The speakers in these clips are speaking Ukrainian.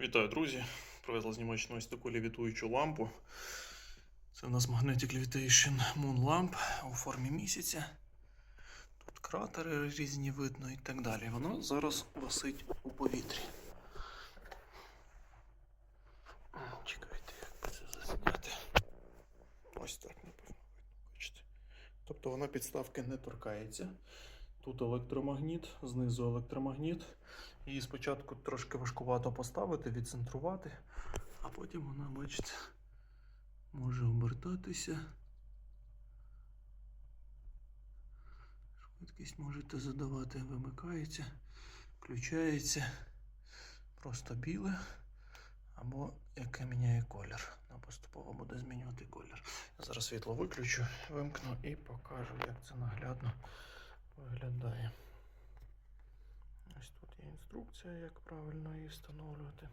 Вітаю, друзі! Привезли з Німеччини ось таку лівітуючу лампу. Це в нас Magnetic Levitation Moon Lamp у формі місяця. Тут кратери різні видно і так далі. Воно зараз висить у повітрі. Чекайте, як це засняти. Ось так, напевно, видно, бачите. Тобто вона підставки не торкається. Тут електромагніт, знизу електромагніт. Її спочатку трошки важкувато поставити, відцентрувати, а потім вона, бачите, може обертатися. Швидкість можете задавати, вимикається, включається просто біле, або яке міняє колір. Вона поступово буде змінювати колір. Я зараз світло виключу, вимкну і покажу, як це наглядно виглядає. Ось тут є інструкція, як правильно її встановлювати.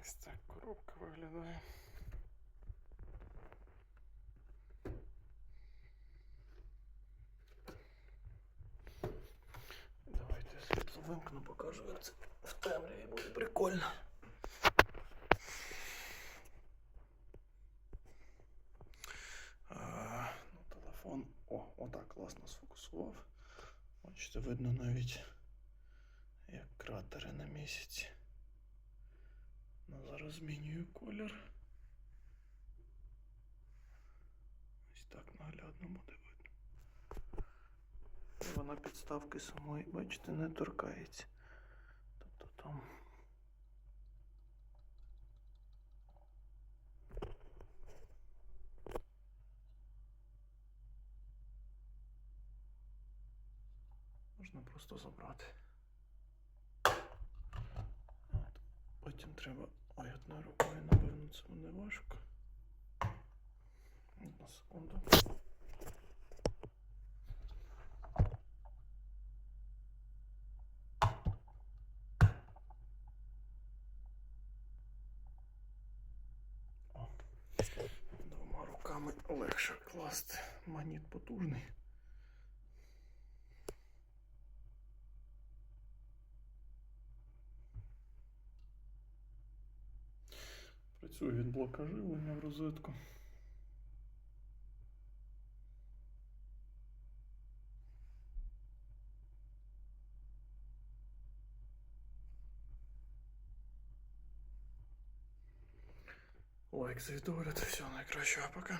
Ось так коробка виглядає. Давайте світло вимкну, покажу, як це в темряві буде прикольно. А, ну, телефон. О, отак класно сфокусував. Бачите, видно навіть як кратери на місяці. Ну, зараз змінюю колір. Ось так наглядно буде видно. Вона підставки самої, бачите, не торкається. Тобто там. Можна просто забрати. От. Потім треба. Ой, одною рукою, напевно, це буде важко. Одну секунду. Двома руками легше класти. Магніт потужний. Працює від блока живлення в розетку. Лайк за відеогляд. Всього найкращого. Пока.